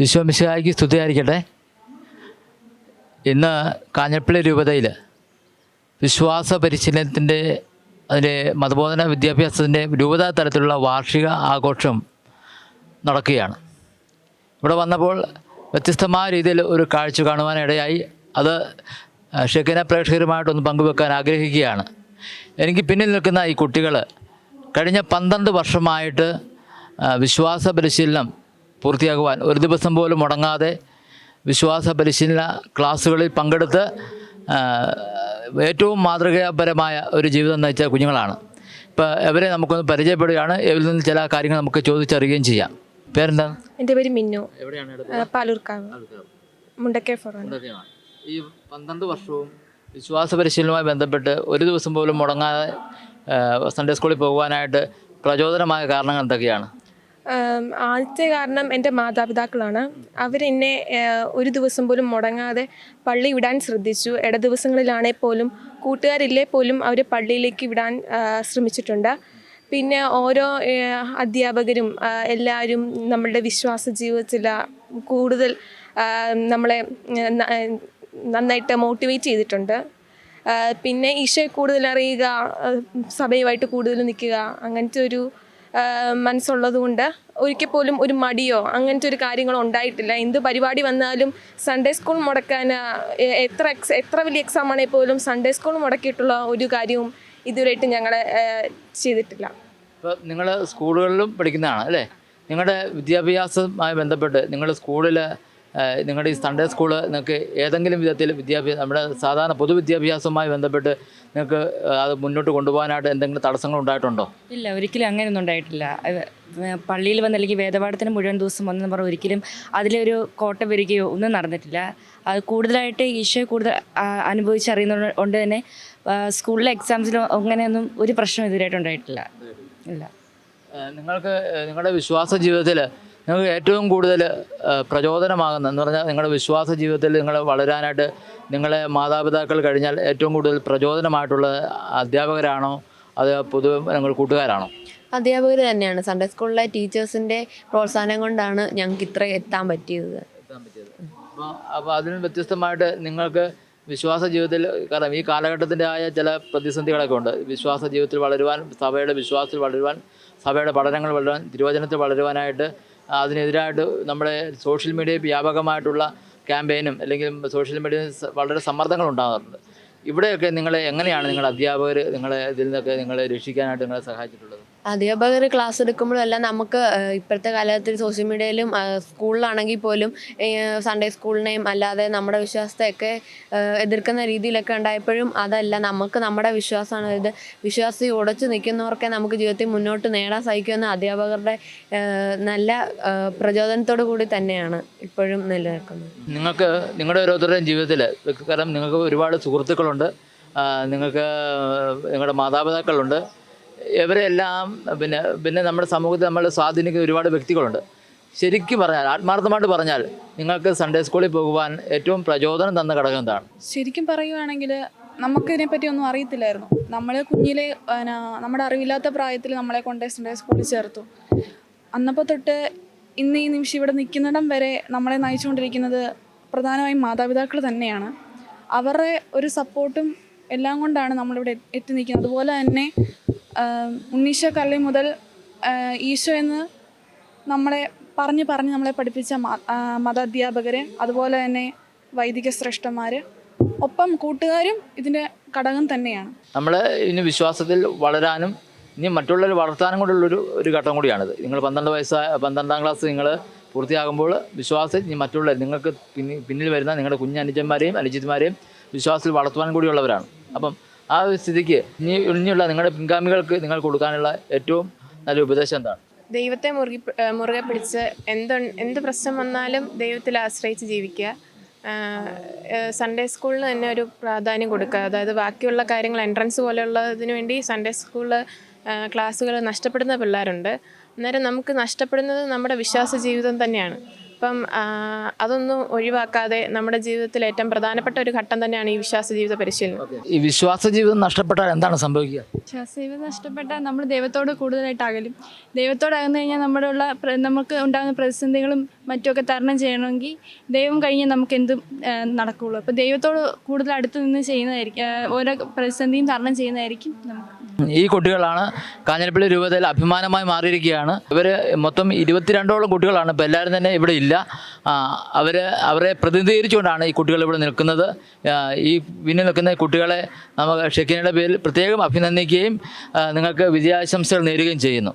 വിശ്വമിശായിക്ക് സ്തുതിയായിരിക്കട്ടെ. ഇന്ന് കാഞ്ഞപ്പള്ളി രൂപതയിൽ വിശ്വാസ പരിശീലനത്തിന്റെ അതിന്റെ മതബോധന വിദ്യാഭ്യാസത്തിന്റെ രൂപതാ തലത്തിലുള്ള വാർഷിക ആഘോഷം നടക്കുകയാണ്. ഇവിടെ വന്നപ്പോൾ വ്യത്യസ്തമായ രീതിയിൽ ഒരു കാഴ്ച കാണുവാനിടയായി. അത് ഷെക്കിന പ്രേക്ഷകരുമായിട്ടൊന്ന് പങ്കുവെക്കാൻ ആഗ്രഹിക്കുകയാണ്. എനിക്ക് പിന്നിൽ നിൽക്കുന്ന ഈ കുട്ടികൾ കഴിഞ്ഞ പന്ത്രണ്ട് വർഷമായിട്ട് വിശ്വാസ പരിശീലനം പൂർത്തിയാക്കുവാൻ ഒരു ദിവസം പോലും മുടങ്ങാതെ വിശ്വാസ പരിശീലന ക്ലാസ്സുകളിൽ പങ്കെടുത്ത് ഏറ്റവും മാതൃകാപരമായ ഒരു ജീവിതം നയിച്ച കുഞ്ഞുങ്ങളാണ്. ഇപ്പോൾ ഇവരെ നമുക്കൊന്ന് പരിചയപ്പെടുകയാണ്. ഇവരിൽ നിന്ന് ചില കാര്യങ്ങൾ നമുക്ക് ചോദിച്ചറിയുകയും ചെയ്യാം. പേരെന്താ? എന്റെ പേര് മിന്നു. പാലൂർക്കാവ്. മുണ്ടക്കേ ഈ പന്ത്രണ്ട് വർഷവും വിശ്വാസ പരിശീലനവുമായി ബന്ധപ്പെട്ട് ഒരു ദിവസം പോലും മുടങ്ങാതെ സൺഡേ സ്കൂളിൽ പോകുവാനായിട്ട് പ്രചോദനമായ കാരണങ്ങൾ എന്തൊക്കെയാണ്? ആദ്യത്തെ കാരണം എന്റെ മാതാപിതാക്കളാണ്. അവരെന്നെ ഒരു ദിവസം പോലും മുടങ്ങാതെ പള്ളി വിടാൻ ശ്രദ്ധിച്ചു. ഇട ദിവസങ്ങളിലാണേ പോലും കൂട്ടുകാരില്ലേ പോലും അവരെ പള്ളിയിലേക്ക് വിടാൻ ശ്രമിച്ചിട്ടുണ്ട്. പിന്നെ ഓരോ അധ്യാപകരും എല്ലാവരും നമ്മളുടെ വിശ്വാസ ജീവിതത്തിൽ കൂടുതൽ നമ്മളെ നന്നായിട്ട് മോട്ടിവേറ്റ് ചെയ്തിട്ടുണ്ട്. പിന്നെ ഈശോയെ കൂടുതൽ അറിയുക സഭയുമായിട്ട് കൂടുതൽ നിൽക്കുക അങ്ങനത്തെ ഒരു ആ, മനസ്സുള്ളത് കൊണ്ട് ഒരിക്കൽ പോലും ഒരു മടിയോ അങ്ങനത്തെ ഒരു കാര്യങ്ങളോ ഉണ്ടായിട്ടില്ല. എന്ത് പരിപാടി വന്നാലും സൺഡേ സ്കൂൾ മുടക്കാൻ എത്ര എക്സ് എത്ര വലിയ എക്സാം ആണെങ്കിൽ പോലും സൺഡേ സ്കൂൾ മുടക്കിയിട്ടുള്ള ഒരു കാര്യവും ഇതുവരെയായിട്ട് ഞങ്ങൾ ചെയ്തിട്ടില്ല. ഇപ്പോൾ നിങ്ങൾ സ്കൂളുകളിലും പഠിക്കുന്നതാണ് അല്ലേ? നിങ്ങളുടെ വിദ്യാഭ്യാസവുമായി ബന്ധപ്പെട്ട് നിങ്ങൾ സ്കൂളിൽ നിങ്ങളുടെ ഈ സൺഡേ സ്കൂൾ നിങ്ങൾക്ക് ഏതെങ്കിലും വിധത്തിൽ വിദ്യാഭ്യാസം നമ്മുടെ സാധാരണ പൊതുവിദ്യാഭ്യാസവുമായി ബന്ധപ്പെട്ട് നിങ്ങൾക്ക് അത് മുന്നോട്ട് കൊണ്ടുപോകാനായിട്ട് എന്തെങ്കിലും തടസ്സങ്ങൾ ഉണ്ടായിട്ടുണ്ടോ? ഇല്ല ഒരിക്കലും അങ്ങനെയൊന്നും ഉണ്ടായിട്ടില്ല. പള്ളിയിൽ വന്ന് അല്ലെങ്കിൽ വേദപാഠത്തിന് മുഴുവൻ ദിവസം വന്നെന്ന് പറഞ്ഞാൽ ഒരിക്കലും അതിലൊരു കോട്ട വരികയോ ഒന്നും നടന്നിട്ടില്ല. അത് കൂടുതലായിട്ട് ഈശോയെ കൂടുതൽ അനുഭവിച്ചറിയുന്നതുകൊണ്ട് അനുഭവിച്ചറിയുന്നത് കൊണ്ട് തന്നെ. സ്കൂളിലെ എക്സാംസിലും അങ്ങനെയൊന്നും ഒരു പ്രശ്നം ഇതുവരെയായിട്ട് ഉണ്ടായിട്ടില്ല. ഇല്ല. നിങ്ങൾക്ക് നിങ്ങളുടെ വിശ്വാസ ജീവിതത്തിൽ നിങ്ങൾക്ക് ഏറ്റവും കൂടുതൽ പ്രചോദനമാകുന്ന എന്ന് പറഞ്ഞാൽ നിങ്ങളുടെ വിശ്വാസ ജീവിതത്തിൽ നിങ്ങൾ വളരാനായിട്ട് നിങ്ങളെ മാതാപിതാക്കൾ കഴിഞ്ഞാൽ ഏറ്റവും കൂടുതൽ പ്രചോദനമായിട്ടുള്ള അധ്യാപകരാണോ? അത് പൊതുവെ നിങ്ങൾ കൂട്ടുകാരാണോ? അധ്യാപകർ തന്നെയാണ്. സൺഡേ സ്കൂളിലെ ടീച്ചേഴ്സിന്റെ പ്രോത്സാഹനം കൊണ്ടാണ് ഞങ്ങൾക്ക് ഇത്ര എത്താൻ പറ്റിയത്. എത്താൻ പറ്റിയത്. അപ്പോൾ അപ്പോൾ അതിന് വ്യത്യസ്തമായിട്ട് നിങ്ങൾക്ക് വിശ്വാസ ജീവിതത്തിൽ കാരണം ഈ കാലഘട്ടത്തിന്റെ ആയ ചില പ്രതിസന്ധികളൊക്കെ ഉണ്ട്. വിശ്വാസ ജീവിതത്തിൽ വളരുവാൻ സഭയുടെ വിശ്വാസത്തിൽ വളരുവാൻ സഭയുടെ പഠനങ്ങൾ വളരുവാൻ തിരുവചനത്തിൽ വളരുവാനായിട്ട് അതിനെതിരായിട്ട് നമ്മുടെ സോഷ്യൽ മീഡിയ വ്യാപകമായിട്ടുള്ള ക്യാമ്പയിനും അല്ലെങ്കിൽ സോഷ്യൽ മീഡിയ വളരെ സമ്മർദ്ദങ്ങൾ ഉണ്ടാകാറുണ്ട്. ഇവിടെയൊക്കെ നിങ്ങളെ എങ്ങനെയാണ് നിങ്ങൾ അധ്യാപകർ നിങ്ങളെ ഇതിൽ നിന്നൊക്കെ നിങ്ങളെ രക്ഷിക്കാനായിട്ട് നിങ്ങളെ സഹായിച്ചിട്ടുള്ളത്? അധ്യാപകർ ക്ലാസ് എടുക്കുമ്പോഴും നമുക്ക് ഇപ്പോഴത്തെ കാലഘട്ടത്തിൽ സോഷ്യൽ മീഡിയയിലും സ്കൂളിലാണെങ്കിൽ പോലും സൺഡേ സ്കൂളിനെയും അല്ലാതെ നമ്മുടെ വിശ്വാസത്തെയൊക്കെ എതിർക്കുന്ന രീതിയിലൊക്കെ ഉണ്ടായപ്പോഴും അതല്ല നമുക്ക് നമ്മുടെ വിശ്വാസമാണ്. ഇത് വിശ്വാസി ഉടച്ചു നിൽക്കുന്നവർക്കെ നമുക്ക് ജീവിതത്തിൽ മുന്നോട്ട് നേടാൻ സഹിക്കുമെന്ന് അധ്യാപകരുടെ നല്ല പ്രചോദനത്തോടു കൂടി തന്നെയാണ് ഇപ്പോഴും നിലനിൽക്കുന്നത്. നിങ്ങൾക്ക് നിങ്ങളുടെ ഓരോരുത്തരുടെയും ജീവിതത്തിൽ കാരണം നിങ്ങൾക്ക് ഒരുപാട് സുഹൃത്തുക്കളുണ്ട്. നിങ്ങൾക്ക് നിങ്ങളുടെ മാതാപിതാക്കളുണ്ട്. ഇവരെല്ലാം പിന്നെ പിന്നെ നമ്മുടെ സമൂഹത്തിൽ നമ്മൾ സ്വാധീനിക്കുന്ന ഒരുപാട് വ്യക്തികളുണ്ട്. ശരിക്കും പറഞ്ഞാൽ ആത്മാർത്ഥമായിട്ട് പറഞ്ഞാൽ നിങ്ങൾക്ക് സൺഡേ സ്കൂളിൽ പോകുവാൻ ഏറ്റവും പ്രചോദനം തന്ന ഘടകം എന്താണ്? ശരിക്കും പറയുവാണെങ്കിൽ നമുക്കിതിനെപ്പറ്റി ഒന്നും അറിയത്തില്ലായിരുന്നു. നമ്മൾ കുഞ്ഞിലെ നമ്മുടെ അറിവില്ലാത്ത പ്രായത്തിൽ നമ്മളെ കൊണ്ട് സൺഡേ സ്കൂളിൽ ചേർത്തു. അന്നപ്പോൾ തൊട്ട് ഇന്ന് ഈ നിമിഷം ഇവിടെ നിൽക്കുന്നിടം വരെ നമ്മളെ നയിച്ചുകൊണ്ടിരിക്കുന്നത് പ്രധാനമായും മാതാപിതാക്കൾ തന്നെയാണ്. അവരുടെ ഒരു സപ്പോർട്ടും എല്ലാം കൊണ്ടാണ് നമ്മളിവിടെ എത്തി നിൽക്കുന്നത്. അതുപോലെ തന്നെ ഉണ്ണീശോ കള്ളി മുതൽ ഈശോ എന്ന് നമ്മളെ പറഞ്ഞ് പറഞ്ഞ് നമ്മളെ പഠിപ്പിച്ച മതാധ്യാപകരെ അതുപോലെ തന്നെ വൈദിക ശ്രേഷ്ഠന്മാർ ഒപ്പം കൂട്ടുകാരും ഇതിന്റെ ഘടകം തന്നെയാണ്. നമ്മൾ ഇനി വിശ്വാസത്തിൽ വളരാനും ഇനി മറ്റുള്ളവർ വളർത്താനും കൂടെയുള്ളൊരു ഒരു ഘട്ടം കൂടിയാണിത്. നിങ്ങൾ പന്ത്രണ്ട് വയസ്സ് പന്ത്രണ്ടാം ക്ലാസ് നിങ്ങൾ പൂർത്തിയാകുമ്പോൾ വിശ്വാസത്തിൽ ഇനി മറ്റുള്ള നിങ്ങൾക്ക് പിന്നിൽ വരുന്ന നിങ്ങളുടെ കുഞ്ഞ് അനുജന്മാരെയും അനുജിത്മാരെയും വിശ്വാസത്തിൽ വളർത്തുവാനും കൂടിയുള്ളവരാണ്. അപ്പം ആ ഒരു സ്ഥിതിക്ക് ഇനി ഇനിയുള്ള നിങ്ങളുടെ പിൻഗാമികൾക്ക് നിങ്ങൾ കൊടുക്കാനുള്ള ഏറ്റവും നല്ല ഉപദേശം എന്താണ്? ദൈവത്തെ മുറുകി മുറുകെ പിടിച്ച് എന്ത് എന്ത് പ്രശ്നം വന്നാലും ദൈവത്തിൽ ആശ്രയിച്ച് ജീവിക്കുക. സൺഡേ സ്കൂളിന് തന്നെ ഒരു പ്രാധാന്യം കൊടുക്കുക. അതായത് ബാക്കിയുള്ള കാര്യങ്ങൾ എൻട്രൻസ് പോലെയുള്ളതിന് വേണ്ടി സൺഡേ സ്കൂളിൽ ക്ലാസ്സുകൾ നഷ്ടപ്പെടുന്ന പിള്ളേരുണ്ട്. അന്നേരം നമുക്ക് നഷ്ടപ്പെടുന്നത് നമ്മുടെ വിശ്വാസ ജീവിതം തന്നെയാണ്. അപ്പം അതൊന്നും ഒഴിവാക്കാതെ നമ്മുടെ ജീവിതത്തിൽ ഏറ്റവും പ്രധാനപ്പെട്ട ഒരു ഘട്ടം തന്നെയാണ് ഈ വിശ്വാസ ജീവിത പരിശീലനം ഈ വിശ്വാസ ജീവിതം നഷ്ടപ്പെട്ടാൽ എന്താണ് സംഭവിക്കുക? വിശ്വാസ ജീവിതം നഷ്ടപ്പെട്ടാൽ നമ്മൾ ദൈവത്തോട് കൂടുതലായിട്ട് അകലും. ദൈവത്തോട് അകന്നു കഴിഞ്ഞാൽ നമ്മുടെ ഉള്ള നമുക്ക് ഉണ്ടാകുന്ന പ്രതിസന്ധികളും മറ്റുമൊക്കെ തരണം ചെയ്യണമെങ്കിൽ ദൈവം കഴിഞ്ഞാൽ നമുക്ക് എന്തും നടക്കുകയുള്ളൂ അപ്പോൾ ദൈവത്തോട് കൂടുതൽ അടുത്ത് നിന്ന് ചെയ്യുന്നതായിരിക്കും ഓരോ പ്രതിസന്ധിയും തരണം ചെയ്യുന്നതായിരിക്കും നമുക്ക്. ഈ കുട്ടികളാണ് കാഞ്ഞിരപ്പള്ളി രൂപതയിൽ അഭിമാനമായി മാറിയിരിക്കുകയാണ്. ഇവർ മൊത്തം ഇരുപത്തിരണ്ടോളം കുട്ടികളാണ്. ഇപ്പോൾ എല്ലാവരും തന്നെ ഇവിടെ ഇല്ല. അവർ അവരെ പ്രതിനിധീകരിച്ചുകൊണ്ടാണ് ഈ കുട്ടികൾ ഇവിടെ നിൽക്കുന്നത്. ഈ പിന്നിൽ നിൽക്കുന്ന കുട്ടികളെ നമുക്ക് ഷെക്കിനയുടെ പേരിൽ പ്രത്യേകം അഭിനന്ദിക്കുകയും നിങ്ങൾക്ക് വിജയാശംസകൾ നേരുകയും ചെയ്യുന്നു.